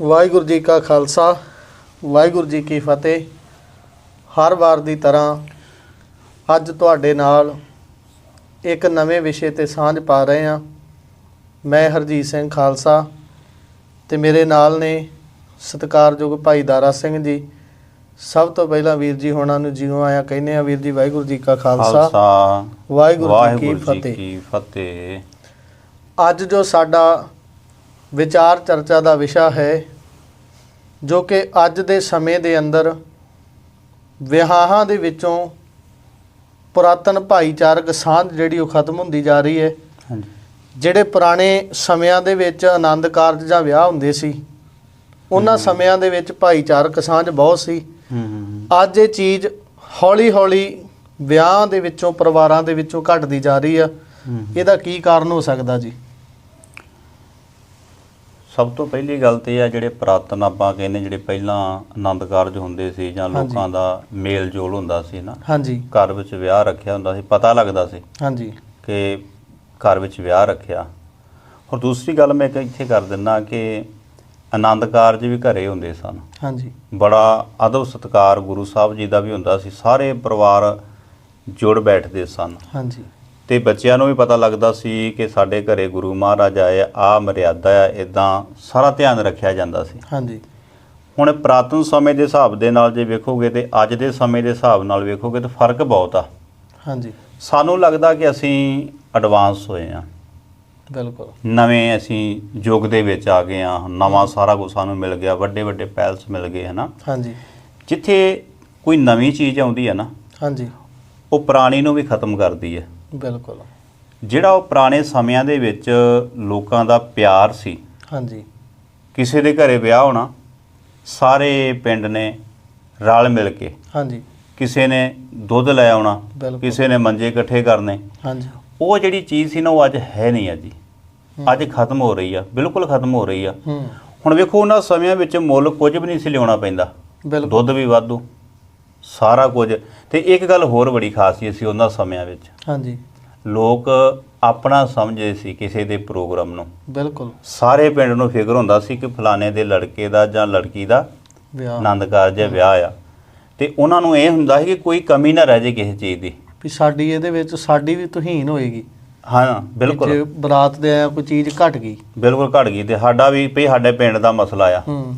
ਵਾਹਿਗੁਰੂ ਜੀ ਕਾ ਖਾਲਸਾ ਵਾਹਿਗੁਰੂ ਜੀ ਕੀ ਫਤਿਹ। ਹਰ ਵਾਰ ਦੀ ਤਰ੍ਹਾਂ ਅੱਜ ਤੁਹਾਡੇ ਨਾਲ ਇੱਕ ਨਵੇਂ ਵਿਸ਼ੇ ਤੇ ਸਾਂਝ ਪਾ ਰਹੇ ਹਾਂ। ਮੈਂ ਹਰਜੀਤ ਸਿੰਘ ਖਾਲਸਾ ਤੇ ਮੇਰੇ ਨਾਲ ਨੇ ਸਤਿਕਾਰਯੋਗ ਭਾਈ ਦਾਰਾ ਸਿੰਘ ਜੀ। ਸਭ ਤੋਂ ਪਹਿਲਾਂ ਵੀਰ ਜੀ ਹੋਣਾ ਨੂੰ ਜਿਉਂ ਆਇਆ ਕਹਿੰਦੇ ਆ ਵੀਰ ਜੀ ਵਾਹਿਗੁਰੂ ਜੀ ਕਾ ਖਾਲਸਾ ਵਾਹਿਗੁਰੂ ਜੀ ਕੀ ਫਤਿਹ। ਅੱਜ ਜੋ ਸਾਡਾ ਵਿਚਾਰ ਚਰਚਾ ਦਾ ਵਿਸ਼ਾ ਹੈ ਜੋ ਕਿ ਅੱਜ ਦੇ ਸਮੇਂ ਦੇ ਅੰਦਰ ਵਿਆਹਾਂ ਦੇ ਵਿੱਚੋਂ ਪੁਰਾਤਨ ਭਾਈਚਾਰਕ ਸਾਂਝ ਜਿਹੜੀ ਉਹ ਖਤਮ ਹੁੰਦੀ ਜਾ ਰਹੀ ਹੈ। ਹਾਂਜੀ। ਜਿਹੜੇ ਪੁਰਾਣੇ ਸਮਿਆਂ ਦੇ ਵਿੱਚ ਆਨੰਦ ਕਾਰਜ ਜਾਂ ਵਿਆਹ ਹੁੰਦੇ ਸੀ ਉਹਨਾਂ ਸਮਿਆਂ ਦੇ ਵਿੱਚ ਭਾਈਚਾਰਕ ਸਾਂਝ ਬਹੁਤ ਸੀ। ਹੂੰ ਹੂੰ ਅੱਜ ਇਹ ਚੀਜ਼ ਹੌਲੀ ਹੌਲੀ ਵਿਆਹ ਦੇ ਵਿੱਚੋਂ ਪਰਿਵਾਰਾਂ ਦੇ ਵਿੱਚੋਂ ਘਟਦੀ ਜਾ ਰਹੀ ਆ। ਇਹਦਾ ਕੀ ਕਾਰਨ ਹੋ ਸਕਦਾ ਜੀ? ਸਭ ਤੋਂ ਪਹਿਲੀ ਗੱਲ ਤੇ ਆ ਜਿਹੜੇ ਪ੍ਰਾਤਨ ਆਪਾਂ ਕਹਿੰਦੇ ਜਿਹੜੇ ਪਹਿਲਾਂ ਆਨੰਦ ਕਾਰਜ ਹੁੰਦੇ ਸੀ ਜਾਂ। ਲੋਕਾਂ ਦਾ ਮੇਲ ਜੋਲ ਹੁੰਦਾ ਸੀ ਨਾ ਹਾਂਜੀ। ਘਰ ਵਿੱਚ ਵਿਆਹ ਰੱਖਿਆ ਹੁੰਦਾ ਸੀ ਪਤਾ ਲੱਗਦਾ ਸੀ ਹਾਂਜੀ। ਕਿ ਘਰ ਵਿੱਚ ਵਿਆਹ ਰੱਖਿਆ। ਹੋਰ ਦੂਸਰੀ ਗੱਲ ਮੈਂ ਇੱਥੇ ਕਰ ਦਿੰਦਾ ਕਿ ਆਨੰਦ ਕਾਰਜ ਵੀ ਘਰੇ ਹੁੰਦੇ ਸਨ। ਹਾਂਜੀ। ਬੜਾ ਅਦਬ ਸਤਕਾਰ ਗੁਰੂ ਸਾਹਿਬ ਜੀ ਦਾ ਵੀ ਹੁੰਦਾ ਸੀ ਸਾਰੇ ਪਰਿਵਾਰ ਜੁੜ ਬੈਠਦੇ ਸਨ। ਹਾਂਜੀ। ਤੇ ਬੱਚਿਆਂ ਨੂੰ ਵੀ ਪਤਾ ਲੱਗਦਾ ਸੀ ਕਿ ਸਾਡੇ ਘਰੇ ਗੁਰੂ ਮਹਾਰਾਜ ਆਏ ਆ ਮਰਿਆਦਾ ਆ ਇਦਾਂ ਸਾਰਾ ਧਿਆਨ ਰੱਖਿਆ ਜਾਂਦਾ ਸੀ। ਹਾਂਜੀ। ਹੁਣ ਪ੍ਰਾਤਨ ਸਮੇਂ ਦੇ ਹਿਸਾਬ ਦੇ ਨਾਲ ਜੇ ਵੇਖੋਗੇ ਤੇ ਅੱਜ ਦੇ ਸਮੇਂ ਦੇ ਹਿਸਾਬ ਨਾਲ ਵੇਖੋਗੇ ਤਾਂ ਫ਼ਰਕ ਬਹੁਤ ਆ। ਹਾਂਜੀ। ਸਾਨੂੰ ਲੱਗਦਾ ਕਿ ਅਸੀਂ ਐਡਵਾਂਸ ਹੋਏ ਆ। ਬਿਲਕੁਲ। ਨਵੇਂ ਅਸੀਂ ਯੁੱਗ ਦੇ ਵਿੱਚ ਆ ਗਏ ਆ ਨਵਾਂ ਸਾਰਾ ਕੁਝ ਸਾਨੂੰ ਮਿਲ ਗਿਆ ਵੱਡੇ ਵੱਡੇ ਪੈਲਸ ਮਿਲ ਗਏ ਹਨਾ? ਹਾਂਜੀ। ਜਿੱਥੇ ਕੋਈ ਨਵੀਂ ਚੀਜ਼ ਆਉਂਦੀ ਹੈ ਨਾ ਹਾਂਜੀ। ਉਹ ਪੁਰਾਣੀ ਨੂੰ ਵੀ ਖਤਮ ਕਰਦੀ ਹੈ ਬਿਲਕੁਲ। ਜਿਹੜਾ ਉਹ ਪੁਰਾਣੇ ਸਮਿਆਂ ਦੇ ਵਿੱਚ ਲੋਕਾਂ ਦਾ ਪਿਆਰ ਸੀ ਹਾਂਜੀ। ਕਿਸੇ ਦੇ ਘਰੇ ਵਿਆਹ ਹੋਣਾ ਸਾਰੇ ਪਿੰਡ ਨੇ ਰਲ ਮਿਲ ਕੇ ਹਾਂਜੀ। ਕਿਸੇ ਨੇ ਦੁੱਧ ਲੈ ਆਉਣਾ। ਕਿਸੇ ਨੇ ਮੰਜੇ ਇਕੱਠੇ ਕਰਨੇ। ਹਾਂਜੀ। ਉਹ ਜਿਹੜੀ ਚੀਜ਼ ਸੀ ਨਾ ਉਹ ਅੱਜ ਹੈ ਨਹੀਂ ਅੱਜ ਅੱਜ ਖਤਮ ਹੋ ਰਹੀ ਆ ਬਿਲਕੁਲ ਖਤਮ ਹੋ ਰਹੀ ਆ। ਹੁਣ ਵੇਖੋ ਉਹਨਾਂ ਸਮਿਆਂ ਵਿੱਚ ਮੁੱਲ ਕੁਝ ਵੀ ਨਹੀਂ ਸੀ ਲਿਆਉਣਾ ਪੈਂਦਾ। ਬਿਲਕੁਲ। ਦੁੱਧ ਵੀ ਵਾਧੂ ਸਾਰਾ ਕੁਝ। ਤੇ ਇੱਕ ਗੱਲ ਹੋਰ ਬੜੀ ਖਾਸੀਅਤ ਸੀ ਉਹਨਾਂ ਸਮਿਆਂ ਵਿੱਚ। ਹਾਂਜੀ। ਲੋਕ ਆਪਣਾ ਸਮਝਦੇ ਸੀ ਕਿਸੇ ਦੇ ਪ੍ਰੋਗਰਾਮ ਨੂੰ। ਬਿਲਕੁਲ। ਸਾਰੇ ਪਿੰਡ ਨੂੰ ਫਿਕਰ ਹੁੰਦਾ ਸੀ ਕਿ ਫਲਾਣੇ ਦੇ ਲੜਕੇ ਦਾ ਜਾਂ ਲੜਕੀ ਦਾ ਵਿਆਹ। ਆਨੰਦ ਕਾਰਜ ਹੈ ਵਿਆਹ ਆ। ਤੇ ਉਹਨਾਂ ਨੂੰ ਇਹ ਹੁੰਦਾ ਸੀ ਕਿ ਕੋਈ ਕਮੀ ਨਾ ਰਹਿ ਜੇ ਕਿਸੇ ਚੀਜ਼ ਦੀ। ਵੀ ਸਾਡੀ ਇਹਦੇ ਵਿੱਚ ਸਾਡੀ ਵੀ ਤੁਹੀਨ ਹੋਏਗੀ। ਹਾਂ ਜੇ ਬਿਲਕੁਲ ਬਰਾਤ ਦੇ ਆਇਆ ਕੋਈ ਚੀਜ਼ ਘਟ ਗਈ। ਬਿਲਕੁਲ ਘਟ ਗਈ ਤੇ ਸਾਡਾ ਵੀ ਭਈ ਸਾਡੇ ਪਿੰਡ ਦਾ ਮਸਲਾ ਆ। ਹੂੰ।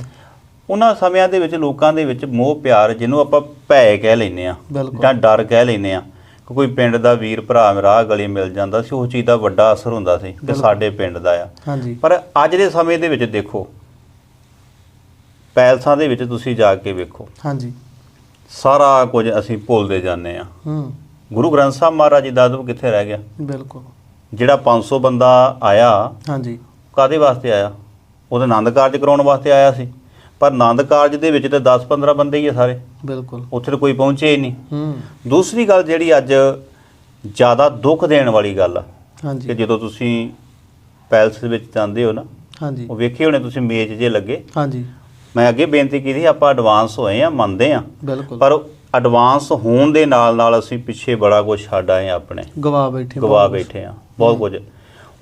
ਉਹਨਾਂ ਸਮਿਆਂ ਦੇ ਵਿੱਚ ਲੋਕਾਂ ਦੇ ਵਿੱਚ ਮੋਹ ਪਿਆਰ ਜਿਹਨੂੰ ਆਪਾਂ ਭੈ ਕਹਿ ਲੈਨੇ ਆ। ਜਾਂ ਡਰ ਕਹਿ ਲੈਨੇ ਆ ਕਿ ਕੋਈ ਪਿੰਡ ਦਾ ਵੀਰ ਭਰਾ ਮੇਰਾ ਗਲੀ ਮਿਲ ਜਾਂਦਾ ਸੀ ਉਹ ਚੀਜ਼ ਦਾ ਵੱਡਾ ਅਸਰ ਹੁੰਦਾ ਸੀ ਕਿ। ਸਾਡੇ ਪਿੰਡ ਦਾ ਆ। ਪਰ ਅੱਜ ਦੇ ਸਮੇਂ ਦੇ ਵਿੱਚ ਦੇਖੋ ਪੈਲਸਾਂ ਦੇ ਵਿੱਚ ਤੁਸੀਂ ਜਾ ਕੇ ਵੇਖੋ। ਹਾਂਜੀ। ਸਾਰਾ ਕੁਝ ਅਸੀਂ ਭੁੱਲਦੇ ਜਾਂਦੇ ਆ ਹੂੰ। ਗੁਰੂ ਗ੍ਰੰਥ ਸਾਹਿਬ ਮਹਾਰਾਜ ਜੀ ਦਾ ਅਦਬ ਕਿੱਥੇ ਰਹਿ ਗਿਆ? ਬਿਲਕੁਲ। ਜਿਹੜਾ 500 ਬੰਦਾ ਆਇਆ ਹਾਂਜੀ। ਕਾਦੇ ਵਾਸਤੇ ਆਇਆ? ਉਹਦੇ ਆਨੰਦ ਕਾਰਜ ਕਰਾਉਣ ਵਾਸਤੇ ਆਇਆ ਸੀ। ਪਰ ਆਨੰਦ ਕਾਰਜ ਦੇ ਵਿੱਚ ਤੇ 10-15 ਬੰਦੇ ਹੀ ਆ ਸਾਰੇ। ਬਿਲਕੁਲ। ਉੱਥੇ ਤਾਂ ਕੋਈ ਪਹੁੰਚੇ ਹੀ ਨਹੀਂ। ਹੂੰ। ਦੂਸਰੀ ਗੱਲ ਜਿਹੜੀ ਅੱਜ ਜ਼ਿਆਦਾ ਦੁੱਖ ਦੇਣ ਵਾਲੀ ਗੱਲ ਆ ਕਿ ਹਾਂਜੀ ਜਦੋਂ ਤੁਸੀਂ ਪੈਲਸ ਦੇ ਵਿੱਚ ਜਾਂਦੇ ਹੋ ਨਾ ਹਾਂਜੀ। ਉਹ ਵੇਖੇ ਹੋਣੇ ਤੁਸੀਂ ਮੇਜ਼ ਜੇ ਲੱਗੇ? ਹਾਂਜੀ। ਮੈਂ ਅੱਗੇ ਬੇਨਤੀ ਕੀਤੀ ਆਪਾਂ ਐਡਵਾਂਸ ਹੋਏ ਆ ਮੰਨਦੇ ਆ। ਬਿਲਕੁਲ। ਪਰ ਐਡਵਾਂਸ ਹੋਣ ਦੇ ਨਾਲ ਨਾਲ ਅਸੀਂ ਪਿੱਛੇ ਬੜਾ ਕੁਝ ਛੱਡ ਆਏ ਆ ਆਪਣੇ ਗਵਾ ਬੈਠੇ ਗਵਾ ਬਹੁਤ। ਬੈਠੇ ਆ ਬਹੁਤ ਕੁਝ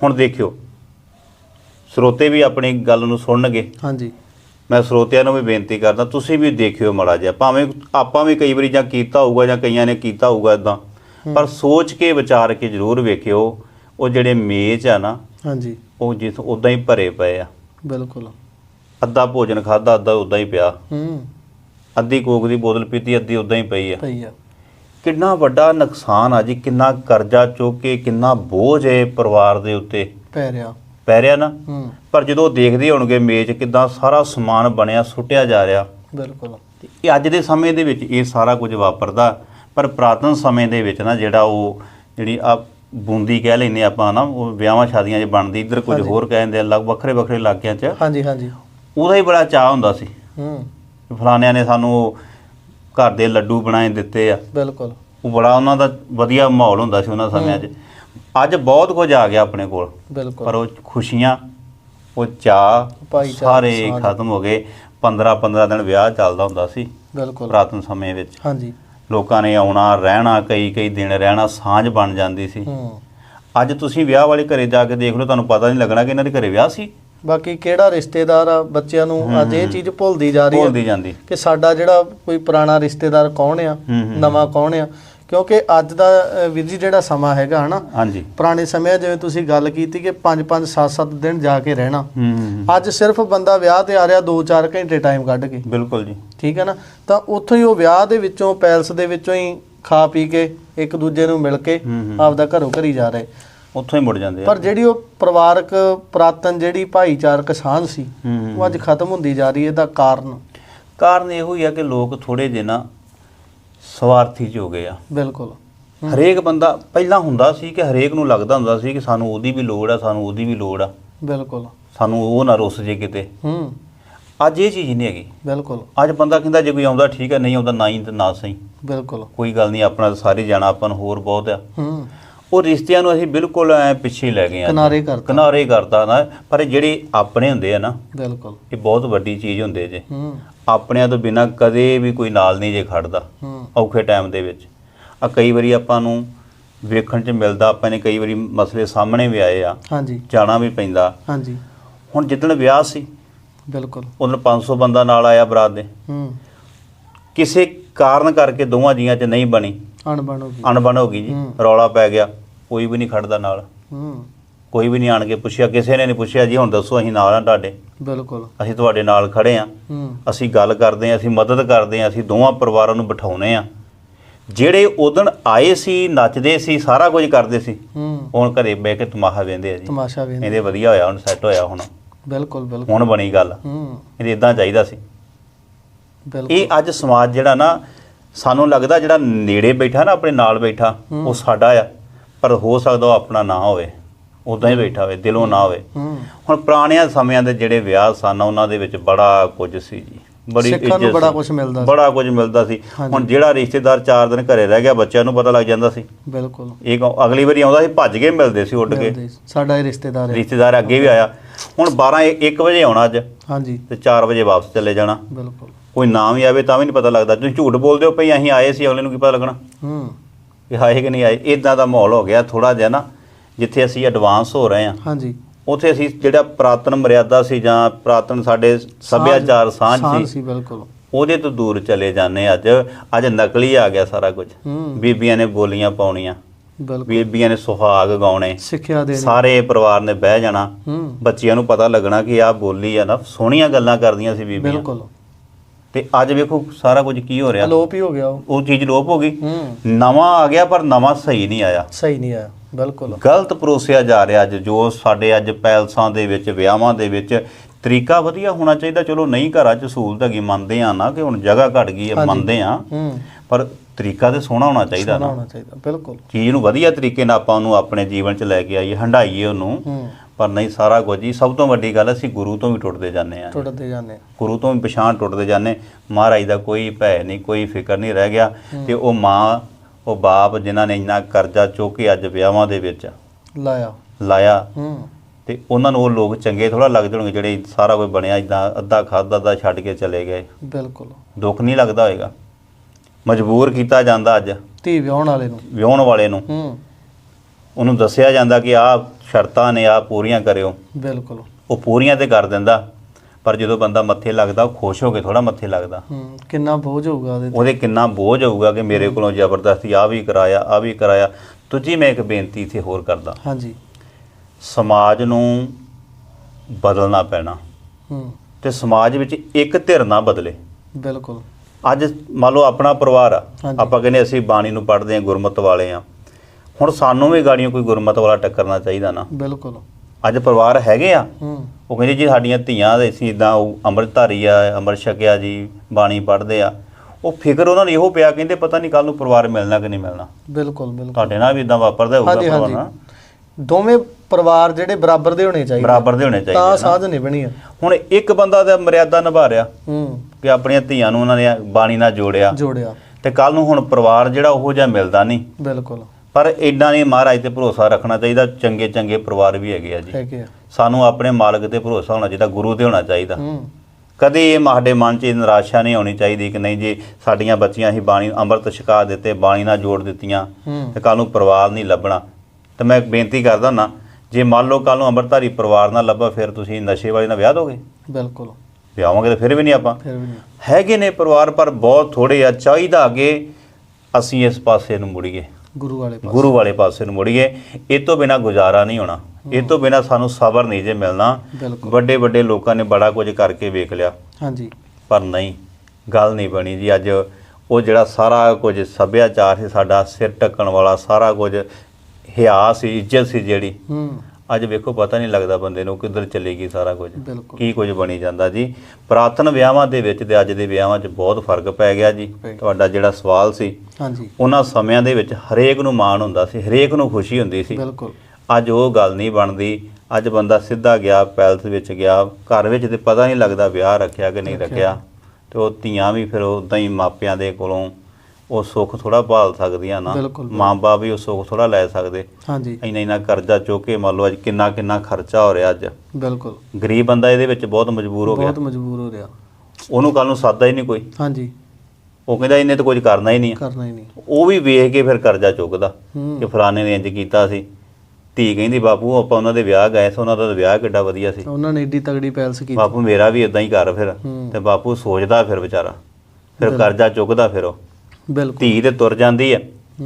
ਹੁਣ ਦੇਖਿਓ ਸਰੋਤੇ ਵੀ ਆਪਣੀ ਗੱਲ ਨੂੰ ਸੁਣਨਗੇ। ਹਾਂਜੀ। ਮੈਂ ਸਰੋਤਿਆਂ ਨੂੰ ਵੀ ਬੇਨਤੀ ਕਰਦਾ ਤੁਸੀਂ ਵੀ ਦੇਖਿਓ ਮੜਾ ਜਿਹਾ ਭਾਵੇਂ ਆਪਾਂ ਵੀ ਕਈ ਵਾਰੀ ਜਾਂ ਕੀਤਾ ਹੋਊਗਾ ਜਾਂ ਕਈਆਂ ਨੇ ਕੀਤਾ ਹੋਊਗਾ ਇਦਾਂ ਪਰ ਸੋਚ ਕੇ ਵਿਚਾਰ ਕੇ ਜ਼ਰੂਰ ਵੇਖਿਓ ਉਹ ਜਿਹੜੇ ਮੇਜ਼ ਆ ਨਾ ਹਾਂਜੀ। ਉਹ ਜਿਸ ਉਦਾਂ ਹੀ ਭਰੇ ਪਏ ਆ। ਬਿਲਕੁਲ। ਅੱਧਾ ਭੋਜਨ ਖਾਦਾ ਅੱਧਾ ਉਦਾਂ ਹੀ ਪਿਆ। ਹੂੰ। ਅੱਧੀ ਕੋਕ ਦੀ ਬੋਤਲ ਪੀਤੀ ਅੱਧੀ ਉਦਾਂ ਹੀ ਪਈ ਆ। ਪਈ ਆ। ਕਿੰਨਾ ਵੱਡਾ ਨੁਕਸਾਨ ਆ ਜੀ ਕਿੰਨਾ ਕਰਜ਼ਾ ਚੁੱਕ ਕੇ ਕਿੰਨਾ ਬੋਝ ਹੈ ਪਰਿਵਾਰ ਦੇ ਉੱਤੇ। ਪੈ ਰਿਹਾ। ਪੈ ਰਿਹਾ ਨਾ ਪਰ ਜਦੋਂ ਦੇਖਦੇ ਹੋਣਗੇ ਮੇਜ਼ ਕਿਦਾਂ ਸਾਰਾ ਸਮਾਨ ਬਣਿਆ ਸੁੱਟਿਆ ਜਾ ਰਿਹਾ। ਬਿਲਕੁਲ। ਤੇ ਇਹ ਅੱਜ ਦੇ ਸਮੇਂ ਦੇ ਵਿੱਚ ਇਹ ਸਾਰਾ ਕੁਝ ਵਾਪਰਦਾ ਪਰ ਪ੍ਰਾਤਨ ਸਮੇਂ ਦੇ ਵਿੱਚ ਨਾ ਜਿਹੜਾ ਉਹ ਜਿਹੜੀ ਆ ਬੂੰਦੀ ਕਹਿ ਲੈਨੇ ਆਪਾਂ ਨਾ ਉਹ ਵਿਆਹਾਂ ਸ਼ਾਦੀਆਂ 'ਚ ਬਣਦੀ ਇੱਧਰ ਕੁਝ। ਹੋਰ ਕਹਿੰਦੇ ਆ ਲੱਗ ਵੱਖਰੇ ਵੱਖਰੇ ਇਲਾਕਿਆਂ 'ਚ। ਹਾਂਜੀ ਹਾਂਜੀ। ਉਹਦਾ ਹੀ ਬੜਾ ਚਾਹ ਹੁੰਦਾ ਸੀ। ਹੂੰ। ਫਲਾਣਿਆਂ ਨੇ ਸਾਨੂੰ ਘਰ ਦੇ ਲੱਡੂ ਬਣਾਏ ਦਿੱਤੇ ਆ। ਬਿਲਕੁਲ। ਉਹ ਬੜਾ ਉਹਨਾਂ ਦਾ ਵਧੀਆ ਮਾਹੌਲ ਹੁੰਦਾ ਸੀ ਉਹਨਾਂ ਸਮਿਆਂ 'ਚ। ਅੱਜ ਬਹੁਤ ਕੁਝ ਆ ਗਿਆ ਆਪਣੇ ਕੋਲ। ਬਿਲਕੁਲ। ਪਰ ਉਹ ਖੁਸ਼ੀਆਂ ਉਹ ਚਾਹ ਸਾਰੇ ਸਾਂਝ। ਖਤਮ ਹੋ ਗਏ। 15 15 ਦਿਨ ਵਿਆਹ ਚੱਲਦਾ ਹੁੰਦਾ ਸੀ। ਬਿਲਕੁਲ। ਪੁਰਾਤਨ ਸਮੇਂ ਵਿੱਚ। ਹਾਂਜੀ। ਲੋਕਾਂ ਨੇ ਆਉਣਾ ਰਹਿਣਾ ਕਈ ਕਈ ਦਿਨ ਰਹਿਣਾ ਸਾਂਝ ਬਣ ਜਾਂਦੀ ਸੀ। ਹੂੰ। ਅੱਜ ਤੁਸੀਂ ਵਿਆਹ ਵਾਲੇ ਘਰੇ ਜਾ ਕੇ ਦੇਖ ਲਓ ਤੁਹਾਨੂੰ ਪਤਾ ਨਹੀਂ ਲੱਗਣਾ ਕਿ ਇਹਨਾਂ ਦੇ ਘਰੇ ਵਿਆਹ ਸੀ। ਬਾਕੀ ਕਿਹੜਾ ਰਿਸ਼ਤੇਦਾਰ ਆ ਬੱਚਿਆਂ ਨੂੰ ਅੱਜ ਇਹ ਚੀਜ਼ ਭੁੱਲਦੀ ਜਾ ਰਹੀ ਭੁੱਲਦੀ ਹੈ ਜਾਂਦੀ। ਕਿ ਸਾਡਾ ਜਿਹੜਾ ਕੋਈ ਪੁਰਾਣਾ ਰਿਸ਼ਤੇਦਾਰ ਕੌਣ ਆ ਹੂੰ, ਹੂੰ। ਨਵਾਂ ਕੌਣ ਆ ਕਿਉਂਕਿ ਅੱਜ ਦਾ ਜੀ ਜਿਹੜਾ ਸਮਾਂ ਹੈਗਾ ਹਨਾ? ਹਾਂਜੀ। ਪੁਰਾਣੇ ਸਮਿਆਂ ਜਿਵੇਂ ਤੁਸੀਂ ਗੱਲ ਕੀਤੀ ਕਿ 5-5 7-7 ਦਿਨ ਜਾ ਕੇ ਰਹਿਣਾ। ਅੱਜ ਸਿਰਫ ਬੰਦਾ ਵਿਆਹ ਤੇ ਆ ਰਿਹਾ 2-4 ਘੰਟੇ ਟਾਈਮ ਕੱਢ ਕੇ। ਬਿਲਕੁਲ ਜੀ। ਠੀਕ ਹੈ ਨਾ? ਤਾਂ ਉੱਥੋਂ ਹੀ ਉਹ ਵਿਆਹ ਦੇ ਵਿੱਚੋਂ ਪੈਲਸ ਦੇ ਵਿੱਚੋਂ ਹੀ ਖਾ ਪੀ ਕੇ ਇੱਕ ਦੂਜੇ ਨੂੰ ਮਿਲ ਕੇ। ਆਪਦਾ ਘਰੋਂ ਘਰੀ ਜਾ ਰਹੇ। ਉੱਥੋਂ ਹੀ ਮੁੜ ਜਾਂਦੇ ਆ। ਪਰ ਜਿਹੜੀ ਉਹ ਪਰਿਵਾਰਕ ਪ੍ਰਾਤਨ ਜਿਹੜੀ ਭਾਈਚਾਰਕ ਸਾਂਝ ਸੀ ਉਹ ਅੱਜ ਖਤਮ ਹੁੰਦੀ ਜਾ ਰਹੀ ਹੈ ਇਹਦਾ ਕਾਰਨ। ਕਾਰਨ ਇਹੋ ਹੀ ਆ ਕਿ ਲੋਕ ਥੋੜੇ ਜਿਹੇ ਸਵਾਰਥੀ ਚ ਹੋ ਗਏ ਆ। ਬਿਲਕੁਲ। ਹਰੇਕ ਬੰਦਾ ਪਹਿਲਾਂ ਹੁੰਦਾ ਸੀ ਕਿ ਹਰੇਕ ਨੂੰ ਲੱਗਦਾ ਹੁੰਦਾ ਸੀ ਕਿ ਸਾਨੂੰ ਉਹਦੀ ਵੀ ਲੋੜ ਆ ਸਾਨੂੰ ਉਹਦੀ ਵੀ ਲੋੜ ਆ। ਬਿਲਕੁਲ। ਸਾਨੂੰ ਉਹ ਨਾ ਰੁੱਸ ਜੇ ਕਿਤੇ। ਹੂੰ। ਅੱਜ ਇਹ ਚੀਜ਼ ਨਹੀਂ ਹੈਗੀ। ਬਿਲਕੁਲ। ਅੱਜ ਬੰਦਾ ਕਹਿੰਦਾ ਜੇ ਕੋਈ ਆਉਂਦਾ ਠੀਕ ਹੈ ਨਹੀਂ ਆਉਂਦਾ ਨਾ ਹੀ ਤੇ ਨਾ ਸਹੀ। ਬਿਲਕੁਲ। ਕੋਈ ਗੱਲ ਨਹੀਂ ਆਪਣਾ ਤਾਂ ਸਾਰੇ ਜਾਣਾ ਆਪਾਂ ਨੂੰ ਹੋਰ ਬਹੁਤ ਆ। ਹੂੰ। ਉਹ ਰਿਸ਼ਤਿਆਂ ਨੂੰ ਅਸੀਂ ਬਿਲਕੁਲ ਐ ਪਿੱਛੇ ਲੈ ਗਏ ਆ। ਕਿਨਾਰੇ ਕਰਤਾ। ਕਿਨਾਰੇ ਕਰਤਾ ਨਾ ਪਰ ਜਿਹੜੇ ਆਪਣੇ ਹੁੰਦੇ ਆ ਨਾ ਬਿਲਕੁਲ। ਇਹ ਬਹੁਤ ਵੱਡੀ ਚੀਜ਼ ਹੁੰਦੇ ਜੇ। ਹੂੰ। ਆਪਣਿਆਂ ਤੋਂ ਬਿਨਾ ਕਦੇ ਵੀ ਕੋਈ ਨਾਲ ਨਹੀਂ ਜੇ ਖੜਦਾ ਔਖੇ ਟਾਈਮ ਦੇ ਵਿੱਚ। ਆ ਕਈ ਵਾਰੀ ਆਪਾਂ ਨੂੰ ਵੇਖਣ 'ਚ ਮਿਲਦਾ ਆਪਾਂ ਨੇ ਕਈ ਵਾਰੀ ਮਸਲੇ ਸਾਹਮਣੇ ਵੀ ਆਏ ਆ। ਹਾਂਜੀ। ਜਾਣਾ ਵੀ ਪੈਂਦਾ। ਹਾਂਜੀ। ਹੁਣ ਜਿੱਦਣ ਵਿਆਹ ਸੀ ਬਿਲਕੁਲ। ਉਦੋਂ 500 ਬੰਦਾ ਨਾਲ ਆਇਆ ਬਰਾਤ ਦੇ। ਹੂੰ। ਕਿਸੇ ਕਾਰਨ ਕਰਕੇ ਦੋਵਾਂ ਜੀਆਂ 'ਚ ਨਹੀਂ ਬਣੀ। ਅਣਬਣ ਹੋ ਗਈ। ਅਣਬਣ ਹੋ ਗਈ ਜੀ। ਰੌਲਾ ਪੈ ਗਿਆ ਕੋਈ ਵੀ ਨਹੀਂ ਖੜਦਾ ਨਾਲ। ਹੂੰ। ਕੋਈ ਵੀ ਨਹੀਂ ਆਣ ਕੇ ਪੁੱਛਿਆ ਕਿਸੇ ਨੇ ਨਹੀਂ ਪੁੱਛਿਆ ਜੀ ਹੁਣ ਦੱਸੋ ਅਸੀਂ ਨਾਲ ਆ ਤੁਹਾਡੇ। ਬਿਲਕੁਲ। ਅਸੀਂ ਤੁਹਾਡੇ ਨਾਲ ਖੜੇ ਆ। ਹੂੰ। ਅਸੀਂ ਗੱਲ ਕਰਦੇ ਆ ਅਸੀਂ ਮਦਦ ਕਰਦੇ ਆ ਅਸੀਂ ਦੋਵਾਂ ਪਰਿਵਾਰਾਂ ਨੂੰ ਬਿਠਾਉਨੇ ਆ। ਜਿਹੜੇ ਉਦਣ ਆਏ ਸੀ ਨੱਚਦੇ ਸੀ ਸਾਰਾ ਕੁਝ ਕਰਦੇ ਸੀ ਹੂੰ। ਹੁਣ ਘਰੇ ਬਹਿ ਕੇ ਤਮਾਸ਼ਾ ਵੇਂਦੇ ਆ ਜੀ। ਤਮਾਸ਼ਾ ਵੀ ਇਹਦੇ ਵਧੀਆ ਹੋਇਆ ਹੁਣ ਸੈੱਟ ਹੋਇਆ ਹੁਣ। ਬਿਲਕੁਲ ਬਿਲਕੁਲ। ਹੁਣ ਬਣੀ ਗੱਲ। ਹੂੰ। ਇਹਦੇ ਇਦਾਂ ਚਾਹੀਦਾ ਸੀ। ਬਿਲਕੁਲ। ਇਹ ਅੱਜ ਸਮਾਜ ਜਿਹੜਾ ਨਾ ਸਾਨੂੰ ਲੱਗਦਾ ਜਿਹੜਾ ਨੇੜੇ ਬੈਠਾ ਨਾ ਆਪਣੇ ਨਾਲ ਬੈਠਾ ਉਹ ਸਾਡਾ ਆ। ਪਰ ਹੋ ਸਕਦਾ ਉਹ ਆਪਣਾ ਨਾ ਹੋਵੇ। ਉਦਾਂ ਹੀ ਬੈਠਾ ਹੋਵੇ ਦਿਲੋਂ ਨਾ ਹੋਵੇ। ਹੁਣ ਪੁਰਾਣਿਆਂ ਸਮਿਆਂ ਦੇ ਜਿਹੜੇ ਵਿਆਹ ਸਨ ਉਹਨਾਂ ਦੇ ਵਿੱਚ ਬੜਾ ਕੁਝ ਸੀ ਜੀ। ਬੜੀ ਸਿੱਖਣ ਨੂੰ ਬੜਾ। ਕੁਝ ਮਿਲਦਾ ਸੀ। ਬੜਾ ਕੁਝ ਮਿਲਦਾ ਸੀ। ਹੁਣ ਜਿਹੜਾ ਰਿਸ਼ਤੇਦਾਰ 4 ਦਿਨ ਘਰੇ ਰਹਿ ਗਿਆ ਬੱਚਿਆਂ ਨੂੰ ਪਤਾ ਲੱਗ ਜਾਂਦਾ ਸੀ। ਬਿਲਕੁਲ। ਇਹ ਅਗਲੀ ਵਾਰੀ ਆਉਂਦਾ ਸੀ ਭੱਜ ਕੇ ਮਿਲਦੇ ਸੀ ਉੱਡ ਕੇ। ਸਾਡਾ ਇਹ ਰਿਸ਼ਤੇਦਾਰ ਹੈ। ਰਿਸ਼ਤੇਦਾਰ ਅੱਗੇ ਵੀ ਆਇਆ। ਹੁਣ 12 1 ਵਜੇ ਆਉਣਾ ਅੱਜ। ਹਾਂਜੀ। ਤੇ 4 ਵਜੇ ਵਾਪਸ ਚਲੇ ਜਾਣਾ। ਬਿਲਕੁਲ। ਕੋਈ ਨਾਮ ਵੀ ਆਵੇ ਤਾਂ ਵੀ ਨਹੀਂ ਪਤਾ ਲੱਗਦਾ। ਤੁਸੀਂ ਝੂਠ ਬੋਲਦੇ ਹੋ ਭਈ ਅਸੀਂ ਆਏ ਸੀ ਅਗਲੇ ਨੂੰ ਕੀ ਪਤਾ ਲੱਗਣਾ? ਹੂੰ। ਕਿ ਆਏ ਕਿ ਨਹੀਂ ਆਏ? ਇਦਾਂ ਦਾ ਮਾਹੌਲ ਹੋ ਗਿਆ ਥੋੜਾ ਜਿਹਾ ਨਾ। ਜਿੱਥੇ ਅਸੀਂ ਐਡਵਾਂਸ ਹੋ ਰਹੇ ਹਾਂ। ਹਾਂਜੀ। ਉਥੇ ਅਸੀਂ ਜਿਹੜਾ ਪ੍ਰਾਤਨ ਮਰਿਆਦਾ ਸੀ ਜਾਂ ਪ੍ਰਾਤਨ ਸਾਡੇ ਸੱਭਿਆਚਾਰ ਸਾਂਝ ਸੀ ਸੀ ਬਿਲਕੁਲ। ਉਹਦੇ ਤੋਂ ਦੂਰ ਚਲੇ ਜਾਂਦੇ ਅੱਜ। ਅੱਜ ਨਕਲੀ ਆ ਗਿਆ ਸਾਰਾ ਕੁਝ। ਬੀਬੀਆਂ ਨੇ ਬੋਲੀਆਂ ਪਾਉਣੀਆਂ। ਬੀਬੀਆਂ ਨੇ ਸੁਹਾਗ ਗਾਉਣੇ। ਸਿੱਖਿਆ ਦੇਣੀ। ਸਾਰੇ ਪਰਿਵਾਰ ਨੇ ਬਹਿ ਜਾਣਾ। ਬੱਚਿਆਂ ਨੂੰ ਪਤਾ ਲੱਗਣਾ ਕਿ ਆਹ ਬੋਲੀ ਆ ਨਾ। ਸੋਹਣੀਆਂ ਗੱਲਾਂ ਕਰਦੀਆਂ ਸੀ ਬੀਬੀਆਂ। ਬਿਲਕੁਲ। ਤੇ ਅੱਜ ਵੇਖੋ ਸਾਰਾ ਕੁਝ ਕੀ ਹੋ ਰਿਹਾ। ਅਲੋਪ ਹੀ ਹੋ ਗਿਆ ਉਹ। ਉਹ ਚੀਜ਼ ਲੋਪ ਹੋ ਗਈ। ਨਵਾਂ ਆ ਗਿਆ ਪਰ ਨਵਾਂ ਸਹੀ ਨਹੀਂ ਆਇਆ। ਸਹੀ ਨਹੀਂ ਆਇਆ ਬਿਲਕੁਲ। ਗਲਤ ਪਰੋਸਿਆ ਜਾ ਰਿਹਾ ਅੱਜ ਜੋ ਸਾਡੇ ਅੱਜ ਪੈਲਸਾਂ ਦੇ ਵਿੱਚ ਵਿਆਹਾਂ ਦੇ ਵਿੱਚ ਤਰੀਕਾ ਵਧੀਆ ਹੋਣਾ ਚਾਹੀਦਾ। ਚਲੋ ਨਹੀਂ ਘਰਾਂ 'ਚ ਸਹੂਲਤ ਹੈਗੀ ਮੰਨਦੇ ਆ ਨਾ ਕਿ ਹੁਣ ਜਗ੍ਹਾ ਘਟ ਗਈ ਹੈ। ਮੰਨਦੇ ਆ ਪਰ ਤਰੀਕਾ ਤੇ ਸੋਹਣਾ ਹੋਣਾ ਚਾਹੀਦਾ ਸੋਹਣਾ ਨਾ ਹੋਣਾ ਚਾਹੀਦਾ ਬਿਲਕੁਲ। ਚੀਜ਼ ਨੂੰ ਵਧੀਆ ਤਰੀਕੇ ਨਾਲ ਆਪਾਂ ਉਹਨੂੰ ਆਪਣੇ ਜੀਵਨ 'ਚ ਲੈ ਕੇ ਆਈਏ ਹੰਡਾਈਏ ਉਹਨੂੰ। ਪਰ ਨਹੀਂ ਸਾਰਾ ਕੁਝ ਹੀ ਸਭ ਤੋਂ ਵੱਡੀ ਗੱਲ ਅਸੀਂ ਗੁਰੂ ਤੋਂ ਵੀ ਟੁੱਟਦੇ ਜਾਂਦੇ ਆ ਟੁੱਟਦੇ ਜਾਂਦੇ ਗੁਰੂ ਤੋਂ ਵੀ ਪਛਾਣ ਟੁੱਟਦੇ ਜਾਂਦੇ ਮਹਾਰਾਜ ਦਾ ਕੋਈ ਭੈ ਨਹੀਂ ਕੋਈ ਫਿਕਰ ਨਹੀਂ ਰਹਿ ਗਿਆ। ਤੇ ਉਹ ਮਾਂ ਉਹ ਬਾਪ ਜਿਨ੍ਹਾਂ ਨੇ ਇੰਨਾ ਕਰਜ਼ਾ ਚੁੱਕ ਕੇ ਅੱਜ ਵਿਆਹਾਂ ਦੇ ਵਿੱਚ ਲਾਇਆ। ਲਾਇਆ। ਤੇ ਉਹਨਾਂ ਨੂੰ ਉਹ ਲੋਕ ਚੰਗੇ ਥੋੜਾ ਲੱਗਦੇ ਹੋਣਗੇ ਜਿਹੜੇ ਸਾਰਾ ਕੁਝ ਬਣਿਆ ਇਦਾਂ ਅੱਧਾ ਖਾਦਾ ਅੱਧਾ ਛੱਡ ਕੇ ਚਲੇ ਗਏ। ਬਿਲਕੁਲ। ਦੁੱਖ ਨਹੀਂ ਲੱਗਦਾ ਹੋਏਗਾ। ਮਜਬੂਰ ਕੀਤਾ ਜਾਂਦਾ ਅੱਜ ਧੀ ਵਿਆਹਣ ਵਾਲੇ ਨੂੰ। ਵਿਆਹੁਣ ਵਾਲੇ ਨੂੰ। ਹੂੰ। ਉਹਨੂੰ ਦੱਸਿਆ ਜਾਂਦਾ ਕਿ ਆਹ ਸ਼ਰਤਾਂ ਨੇ ਆਹ ਪੂਰੀਆਂ ਕਰਿਓ। ਬਿਲਕੁਲ। ਉਹ ਪੂਰੀਆਂ ਤੇ ਕਰ ਦਿੰਦਾ ਪਰ ਜਦੋਂ ਬੰਦਾ ਮੱਥੇ ਲੱਗਦਾ ਉਹ ਖੁਸ਼ ਹੋ ਕੇ ਥੋੜਾ ਮੱਥੇ ਲੱਗਦਾ। ਹੂੰ ਕਿੰਨਾ ਬੋਝ ਹੋਊਗਾ ਉਹਦੇ ਤੇ। ਉਹਦੇ ਕਿੰਨਾ ਬੋਝ ਹੋਊਗਾ ਕਿ ਮੇਰੇ ਕੋਲੋਂ ਜ਼ਬਰਦਸਤੀ ਆ ਵੀ ਕਰਾਇਆ ਆ ਵੀ ਕਰਾਇਆ। ਤੁਝੀ ਮੈਂ ਇੱਕ ਬੇਨਤੀ ਇੱਥੇ ਹੋਰ ਕਰਦਾ। ਹਾਂਜੀ। ਸਮਾਜ ਨੂੰ ਬਦਲਣਾ ਪੈਣਾ। ਹੂੰ। ਤੇ ਸਮਾਜ ਵਿੱਚ ਇੱਕ ਧਿਰ ਨਾ ਬਦਲੇ। ਬਿਲਕੁਲ। ਅੱਜ ਮੰਨ ਲਓ ਆਪਣਾ ਪਰਿਵਾਰ ਆ। ਹਾਂਜੀ। ਆਪਾਂ ਕਹਿੰਦੇ ਅਸੀਂ ਬਾਣੀ ਨੂੰ ਪੜ੍ਹਦੇ ਹਾਂ ਗੁਰਮਤ ਵਾਲੇ ਆ ਹੁਣ ਸਾਨੂੰ ਵੀ ਗਾੜੀਆਂ ਕੋਈ ਗੁਰਮਤ ਵਾਲਾ ਟੱਕਰਨਾ ਚਾਹੀਦਾ ਨਾ। ਬਿਲਕੁਲ। ਅੱਜ ਪਰਿਵਾਰ ਹੈਗੇ ਆ। ਉਹ ਕਹਿੰਦੇ ਜੀ ਸਾਡੀਆਂ ਧੀਆਂ ਦੇ ਅਸੀਂ ਇਦਾਂ ਅੰਮ੍ਰਿਤਧਾਰੀ ਆ ਅੰਮ੍ਰਿਤ ਛਕਿਆ ਜੀ ਬਾਣੀ ਪੜ੍ਹਦੇ ਆ। ਉਹ ਫਿਕਰ ਉਹਨਾਂ ਨੂੰ ਇਹੋ ਪਿਆ ਕਹਿੰਦੇ ਪਤਾ ਨਹੀਂ ਕੱਲ ਨੂੰ ਪਰਿਵਾਰ ਮਿਲਣਾ ਕਿ ਨਹੀਂ ਮਿਲਣਾ। ਬਿਲਕੁਲ ਬਿਲਕੁਲ। ਤੁਹਾਡੇ ਨਾਲ ਵੀ ਇਦਾਂ ਵਾਪਰਦਾ ਹੋਊਗਾ ਪਰਿਵਾਰ ਨਾਲ। ਦੋਵੇਂ ਪਰਿਵਾਰ ਜਿਹੜੇ ਬਰਾਬਰ ਦੇ ਹੋਣੇ ਚਾਹੀਦੇ। ਬਰਾਬਰ ਦੇ ਹੋਣੇ ਚਾਹੀਦੇ ਤਾਂ। ਸਾਧ ਨਹੀਂ ਬਣੀ ਆ। ਹੁਣ ਇੱਕ ਬੰਦਾ ਤਾਂ ਮਰਿਆਦਾ ਨਿਭਾ ਰਿਹਾ। ਹੂੰ। ਕਿ ਆਪਣੀਆਂ ਧੀਆਂ ਨੂੰ ਉਹਨਾਂ ਨੇ ਬਾਣੀ ਨਾਲ ਜੋੜਿਆ। ਜੋੜਿਆ। ਤੇ ਕੱਲ ਨੂੰ ਹੁਣ ਪਰਿਵਾਰ ਜਿਹੜਾ ਉਹੋ ਜਿਹਾ ਮਿਲਦਾ ਨਹੀਂ ਬਿਲਕੁਲ। ਪਰ ਇਦਾਂ ਨਹੀਂ ਮਹਾਰਾਜ ਤੇ ਭਰੋਸਾ ਰੱਖਣਾ ਚਾਹੀਦਾ ਚੰਗੇ ਚੰਗੇ ਪਰਿਵਾਰ ਵੀ ਹੈਗੇ ਆ ਜੀ। ਸਾਨੂੰ ਆਪਣੇ ਮਾਲਕ ਤੇ ਭਰੋਸਾ ਹੋਣਾ ਚਾਹੀਦਾ ਗੁਰੂ ਤੇ ਹੋਣਾ ਚਾਹੀਦਾ। ਕਦੇ ਇਹ ਸਾਡੇ ਮਨ 'ਚ ਨਿਰਾਸ਼ਾ ਨਹੀਂ ਆਉਣੀ ਚਾਹੀਦੀ ਕਿ ਨਹੀਂ ਜੀ ਸਾਡੀਆਂ ਬੱਚੀਆਂ ਹੀ ਬਾਣੀ ਅੰਮ੍ਰਿਤ ਛਕਾ ਦਿੱਤੇ ਬਾਣੀ ਨਾਲ ਜੋੜ ਦਿੱਤੀਆਂ ਤੇ ਕੱਲ ਨੂੰ ਪਰਿਵਾਰ ਨਹੀਂ ਲੱਭਣਾ। ਤੇ ਮੈਂ ਬੇਨਤੀ ਕਰਦਾ ਨਾ ਜੇ ਮੰਨ ਲਓ ਕੱਲ ਨੂੰ ਅੰਮ੍ਰਿਤਧਾਰੀ ਪਰਿਵਾਰ ਨਾਲ ਲੱਭਾ ਫਿਰ ਤੁਸੀਂ ਨਸ਼ੇ ਵਾਲੇ ਨਾਲ ਵਿਆਹ ਦੋਗੇ? ਬਿਲਕੁਲ। ਵਿਆਹਾਂਗੇ ਤਾਂ ਫਿਰ ਵੀ ਨਹੀਂ ਆਪਾਂ। ਫਿਰ ਵੀ ਨਹੀਂ। ਹੈਗੇ ਨੇ ਪਰਿਵਾਰ ਪਰ ਬਹੁਤ ਥੋੜੇ ਆ ਚਾਹੀਦਾ ਅੱਗੇ ਅਸੀਂ ਇਸ ਪਾਸੇ ਨੂੰ ਮੁੜੀਏ। ਗੁਰੂ ਵਾਲੇ ਪਾਸੇ। ਗੁਰੂ ਵਾਲੇ ਪਾਸੇ ਨੂੰ ਮੁੜੀਏ। ਇਹ ਤੋਂ ਬਿਨਾ ਗੁਜ਼ਾਰਾ ਨਹੀਂ ਹੋਣਾ। ਇਹ ਤੋਂ ਬਿਨਾ ਸਾਨੂੰ ਸਬਰ ਨਹੀਂ ਜੇ ਮਿਲਣਾ। ਵੱਡੇ ਵੱਡੇ ਲੋਕਾਂ ਨੇ ਬੜਾ ਕੁਝ ਕਰਕੇ ਵੇਖ ਲਿਆ। ਹਾਂਜੀ। ਪਰ ਨਹੀਂ ਗੱਲ ਨਹੀਂ ਬਣੀ ਜੀ। ਅੱਜ ਉਹ ਜਿਹੜਾ ਸਾਰਾ ਕੁਝ ਸੱਭਿਆਚਾਰ ਸੀ ਸਾਡਾ ਸਿਰ ਢੱਕਣ ਵਾਲਾ ਸਾਰਾ ਕੁਝ ਹਿਆ ਸੀ ਇੱਜ਼ਤ ਸੀ ਜਿਹੜੀ। ਹੂੰ। ਅੱਜ ਵੇਖੋ ਪਤਾ ਨਹੀਂ ਲੱਗਦਾ ਬੰਦੇ ਨੂੰ ਕਿੱਧਰ ਚਲੇਗੀ ਸਾਰਾ ਕੁਝ। ਬਿਲਕੁਲ। ਕੀ ਕੁਝ ਬਣੀ ਜਾਂਦਾ ਜੀ। ਪ੍ਰਾਤਨ ਵਿਆਹਾਂ ਦੇ ਵਿੱਚ ਤੇ ਅੱਜ ਦੇ ਵਿਆਹਾਂ 'ਚ ਬਹੁਤ ਫ਼ਰਕ ਪੈ ਗਿਆ ਜੀ। ਪੈ ਗਿਆ। ਤੁਹਾਡਾ ਜਿਹੜਾ ਸਵਾਲ ਸੀ ਹਾਂਜੀ। ਉਹਨਾਂ ਸਮਿਆਂ ਦੇ ਵਿੱਚ ਹਰੇਕ ਨੂੰ ਮਾਣ ਹੁੰਦਾ ਸੀ ਹਰੇਕ ਨੂੰ ਖੁਸ਼ੀ ਹੁੰਦੀ ਸੀ। ਬਿਲਕੁਲ। ਅੱਜ ਉਹ ਗੱਲ ਨਹੀਂ ਬਣਦੀ। ਅੱਜ ਬੰਦਾ ਸਿੱਧਾ ਗਿਆ ਪੈਲਸ ਵਿੱਚ ਗਿਆ ਘਰ ਵਿੱਚ ਤੇ ਪਤਾ ਨਹੀਂ ਲੱਗਦਾ ਵਿਆਹ ਰੱਖਿਆ ਕਿ ਨਹੀਂ ਰੱਖਿਆ। ਰੱਖਿਆ। ਤੇ ਉਹ ਧੀਆਂ ਵੀ ਫਿਰ ਉਦਾਂ ਹੀ ਮਾਪਿਆਂ ਦੇ ਕੋਲੋਂ ਉਹ ਸੁੱਖ ਥੋੜਾ ਭਾਲ ਸਕਦੀਆਂ ਨਾ। ਬਿਲਕੁਲ। ਮਾਂ-ਬਾਪ ਵੀ ਉਹ ਸੁੱਖ ਥੋੜਾ ਲੈ ਸਕਦੇ। ਹਾਂਜੀ। ਇੰਨਾ ਇੰਨਾ ਕਰਜ਼ਾ ਚੁੱਕ ਕੇ ਮੰਨ ਲਓ ਅੱਜ ਕਿੰਨਾ ਕਿੰਨਾ ਖਰਚਾ ਹੋ ਰਿਹਾ ਅੱਜ। ਬਿਲਕੁਲ। ਗਰੀਬ ਬੰਦਾ ਇਹਦੇ ਵਿੱਚ ਬਹੁਤ ਮਜਬੂਰ ਹੋ ਗਿਆ। ਬਹੁਤ ਮਜਬੂਰ ਹੋ ਰਿਹਾ। ਉਹਨੂੰ ਕੱਲ ਨੂੰ ਸਾਦਾ ਹੀ ਨਹੀਂ ਕੋਈ। ਹਾਂਜੀ। ਉਹ ਕਹਿੰਦਾ ਇਹਨੇ ਤਾਂ ਕੁਝ ਕਰਨਾ ਹੀ ਨਹੀਂ ਹੈ। ਕਰਨਾ ਹੀ ਨਹੀਂ। ਉਹ ਵੀ ਵੇਖ ਕੇ ਫਿਰ ਕਰਜ਼ਾ ਚੁੱਕਦਾ ਹੂੰ। ਕਿ ਫਲਾਣੇ ਨੇ ਇੰਜ ਕੀਤਾ ਸੀ। ਧੀ ਕਹਿੰਦੀ ਬਾਪੂ ਆਪਾਂ ਉਹਨਾਂ ਦੇ ਵਿਆਹ ਗਏ ਸੀ ਉਹਨਾਂ ਦਾ ਤਾਂ ਵਿਆਹ ਕਿੱਡਾ ਵਧੀਆ ਸੀ। ਉਹਨਾਂ ਨੇ ਏਡੀ ਤਗੜੀ ਪੈਲਸ ਕੀਤੀ। ਬਾਪੂ ਮੇਰਾ ਵੀ ਇਦਾਂ ਹੀ ਕਰ ਫਿਰ। ਹੂੰ। ਤੇ ਬਾਪੂ ਸੋਚਦਾ ਫਿਰ ਵਿਚਾਰਾ। ਫਿਰ ਬਿਲਕੁਲ। ਕਰਜ਼ਾ ਚੁੱਕਦਾ ਫਿਰ ਉਹ। ਬਿਲਕੁਲ। ਧੀ ਤੇ ਤੁਰ ਜਾਂਦੀ ਹੈ।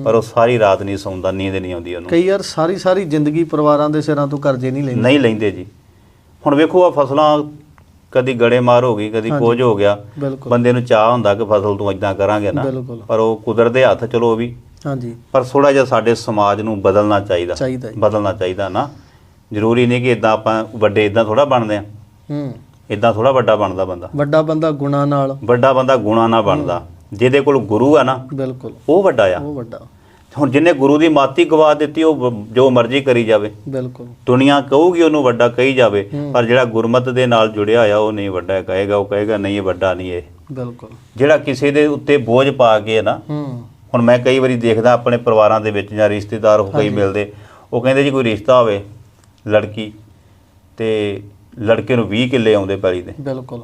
ਪਰ ਉਹ ਸਾਰੀ ਰਾਤ ਨਹੀਂ ਸੌਂਦਾ ਨੀਂਦ ਨਹੀਂ ਆਉਂਦੀ ਉਹਨੂੰ। ਕਈ ਵਾਰ ਸਾਰੀ ਸਾਰੀ ਜ਼ਿੰਦਗੀ ਪਰਿਵਾਰਾਂ ਦੇ ਸਿਰਾਂ ਤੋਂ ਕਰਜ਼ੇ ਨਹੀਂ ਲੈਂਦੇ। ਨਹੀਂ ਲੈਂਦੇ ਜੀ। ਹੁਣ ਵੇਖੋ ਆ ਫਸਲਾਂ ਕਦੀ ਗੜੇ ਮਾਰ ਹੋ ਗਈ ਕਦੀ। ਕੁਝ ਹੋ ਗਿਆ। ਬੰਦੇ ਨੂੰ ਚਾਹ ਹੁੰਦਾ ਕਿ ਫਸਲ ਤੋਂ ਇਦਾਂ ਕਰਾਂਗੇ ਨਾ। ਪਰ ਉਹ ਕੁਦਰਤ ਦੇ ਹੱਥ ਚਲੋ ਉਹ ਵੀ। ਹਾਂਜੀ। ਪਰ ਥੋੜਾ ਜਿਹਾ ਸਾਡੇ ਸਮਾਜ ਨੂੰ ਬਦਲਣਾ ਚਾਹੀਦਾ। ਬਦਲਣਾ ਚਾਹੀਦਾ ਨਾ। ਜ਼ਰੂਰੀ ਨਹੀਂ ਕਿ ਇਦਾਂ ਆਪਾਂ ਵੱਡੇ ਇਦਾਂ ਥੋੜਾ ਬਣਦੇ ਆ। ਹੂੰ। ਇਦਾਂ ਥੋੜਾ ਵੱਡਾ ਬਣਦਾ ਬੰਦਾ। ਵੱਡਾ ਬੰਦਾ ਗੁਣਾ ਨਾਲ। ਵੱਡਾ ਬੰਦਾ ਗੁਣਾ ਨਾ ਬਣਦਾ। ਜਿਹਦੇ ਕੋਲ ਗੁਰੂ ਆ ਨਾ ਬਿਲਕੁਲ। ਉਹ ਵੱਡਾ ਆ। ਉਹ ਵੱਡਾ। ਹੁਣ ਜਿਹਨੇ ਗੁਰੂ ਦੀ ਮਾਤੀ ਗਵਾ ਦਿੱਤੀ ਉਹ ਜੋ ਮਰਜ਼ੀ ਕਰੀ ਜਾਵੇ। ਬਿਲਕੁਲ। ਦੁਨੀਆ ਕਹੂਗੀ ਉਹਨੂੰ ਵੱਡਾ ਕਹੀ ਜਾਵੇ। ਪਰ ਜਿਹੜਾ ਗੁਰਮਤ ਦੇ ਨਾਲ ਜੁੜਿਆ ਹੋਇਆ ਉਹ ਨਹੀਂ ਵੱਡਾ ਕਹੇਗਾ ਉਹ ਕਹੇਗਾ ਨਹੀਂ ਇਹ ਵੱਡਾ ਨਹੀਂ ਇਹ। ਬਿਲਕੁਲ। ਜਿਹੜਾ ਕਿਸੇ ਦੇ ਉੱਤੇ ਬੋਝ ਪਾ ਕੇ ਨਾ ਹੁਣ ਮੈਂ ਕਈ ਵਾਰੀ ਦੇਖਦਾ ਆਪਣੇ ਪਰਿਵਾਰਾਂ ਦੇ ਵਿੱਚ ਜਾਂ ਰਿਸ਼ਤੇਦਾਰ ਹੋ ਕਈ। ਮਿਲਦੇ ਉਹ ਕਹਿੰਦੇ ਜੀ ਕੋਈ ਰਿਸ਼ਤਾ ਹੋਵੇ ਲੜਕੀ ਤੇ ਲੜਕੇ ਨੂੰ 20 ਕਿੱਲੇ ਆਉਂਦੇ ਪੈਲੀ ਦੇ। ਬਿਲਕੁਲ।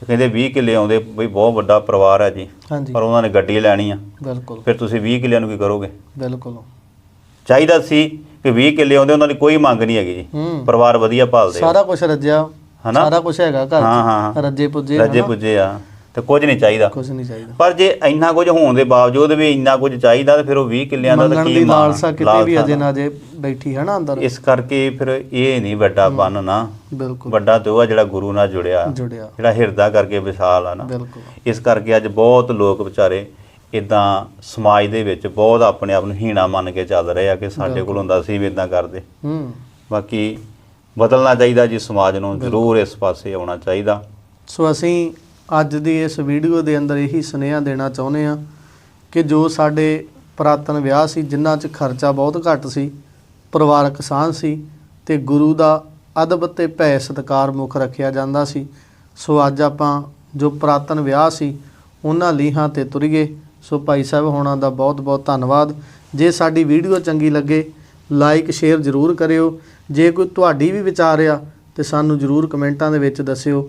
ਤੇ ਕਹਿੰਦੇ 20 ਕਿੱਲੇ ਆਉਂਦੇ ਬਈ ਬਹੁਤ ਵੱਡਾ ਪਰਿਵਾਰ ਹੈ ਜੀ। ਹਾਂਜੀ। ਪਰ ਉਹਨਾਂ ਨੇ ਗੱਡੀ ਲੈਣੀ ਆ। ਬਿਲਕੁਲ। ਫਿਰ ਤੁਸੀਂ 20 ਕਿੱਲਿਆਂ ਨੂੰ ਕੀ ਕਰੋਗੇ? ਬਿਲਕੁਲ। ਚਾਹੀਦਾ ਸੀ ਕਿ 20 ਕਿੱਲੇ ਆਉਂਦੇ ਉਹਨਾਂ ਦੀ ਕੋਈ ਮੰਗ ਨਹੀਂ ਹੈਗੀ ਜੀ। ਹੂੰ। ਪਰਿਵਾਰ ਵਧੀਆ ਪਾਲਦੇ ਆ। ਸਾਰਾ ਕੁਝ ਰੱਜਿਆ। ਹਨਾ? ਸਾਰਾ ਕੁਝ ਹੈਗਾ ਘਰ ਹਾਂ, ਹਾਂ, ਚ। ਰੱਜੇ ਪੁੱਜੇ ਰੱਜੇ ਪੁੱਜੇ ਆ। ਤੇ ਕੁਝ ਨਹੀਂ ਚਾਹੀਦਾ। ਕੁਝ ਨਹੀਂ ਚਾਹੀਦਾ। ਪਰ ਜੇ ਇੰਨਾ ਕੁਝ ਹੋਣ ਦੇ ਬਾਵਜੂਦ ਵੀ ਇੰਨਾ ਕੁਝ ਚਾਹੀਦਾ ਤੇ ਫਿਰ ਉਹ 20 ਕਿੱਲਿਆਂ ਦਾ ਤਾਂ ਮੰਗਣ ਕੀ ਦੀ ਮਾਣ? ਆ? ਲਾਲਸਾ ਕਿਤੇ ਵੀ ਅਜੇ ਨਾ। ਜੇ ਬੈਠੀ ਹੈ ਨਾ ਅੰਦਰ। ਇਸ ਕਰਕੇ ਫਿਰ ਇਹ ਨਹੀਂ ਵੱਡਾ ਬਨ ਨਾ। ਬਿਲਕੁਲ। ਵੱਡਾ ਤੇ ਉਹ ਆ ਜਿਹੜਾ ਗੁਰੂ ਨਾਲ ਜੁੜਿਆ। ਜੁੜਿਆ। ਜਿਹੜਾ ਹਿਰਦਾ ਕਰਕੇ ਵਿਸ਼ਾਲ ਆ ਨਾ। ਬਿਲਕੁਲ। ਇਸ ਕਰਕੇ ਅੱਜ ਬਹੁਤ ਲੋਕ ਵਿਚਾਰੇ ਇਦਾਂ ਸਮਾਜ ਦੇ ਵਿੱਚ ਬਹੁਤ ਆਪਣੇ ਆਪ ਨੂੰ ਹੀਣਾ ਮੰਨ ਕੇ ਚੱਲ ਰਹੇ ਆ ਕਿ ਸਾਡੇ ਕੋਲ। ਹੁੰਦਾ ਸੀ ਵੀ ਇਦਾਂ ਕਰਦੇ। ਹੂੰ ਬਾਕੀ ਬਦਲਣਾ ਚਾਹੀਦਾ ਜੀ ਸਮਾਜ ਨੂੰ ਜ਼ਰੂਰ ਇਸ ਪਾਸੇ ਆਉਣਾ ਚਾਹੀਦਾ। ਸੋ ਅਸੀਂ ਅੱਜ ਦੀ ਇਸ ਵੀਡੀਓ ਦੇ ਅੰਦਰ ਇਹੀ ਸੁਨੇਹਾ ਦੇਣਾ ਚਾਹੁੰਦੇ ਹਾਂ ਕਿ ਜੋ ਸਾਡੇ ਪੁਰਾਤਨ ਵਿਆਹ ਸੀ, ਜਿਨ੍ਹਾਂ 'ਚ ਖਰਚਾ ਬਹੁਤ ਘੱਟ ਸੀ ਪਰਿਵਾਰਕ ਸਾਂਝ ਸੀ ਤੇ ਗੁਰੂ ਦਾ ਅਦਬ ਤੇ ਭੈ ਸਤਕਾਰ ਮੁੱਖ ਰੱਖਿਆ ਜਾਂਦਾ ਸੀ, ਸੋ ਅੱਜ ਆਪਾਂ ਜੋ ਪੁਰਾਤਨ ਵਿਆਹ ਸੀ, ਉਹਨਾਂ ਲੀਹਾਂ ਤੇ ਤੁਰੀਏ। ਸੋ ਭਾਈ ਸਾਹਿਬ ਹੋਣਾ ਦਾ ਬਹੁਤ ਬਹੁਤ ਧੰਨਵਾਦ। ਜੇ ਸਾਡੀ ਵੀਡੀਓ ਚੰਗੀ ਲੱਗੇ, ਲਾਈਕ, ਸ਼ੇਅਰ ਜ਼ਰੂਰ ਕਰਿਓ। ਜੇ ਕੋਈ ਤੁਹਾਡੀ ਵੀ ਵਿਚਾਰ ਆ, ਤੇ ਸਾਨੂੰ ਜ਼ਰੂਰ ਕਮੈਂਟਾਂ ਦੇ ਵਿੱਚ ਦੱਸਿਓ।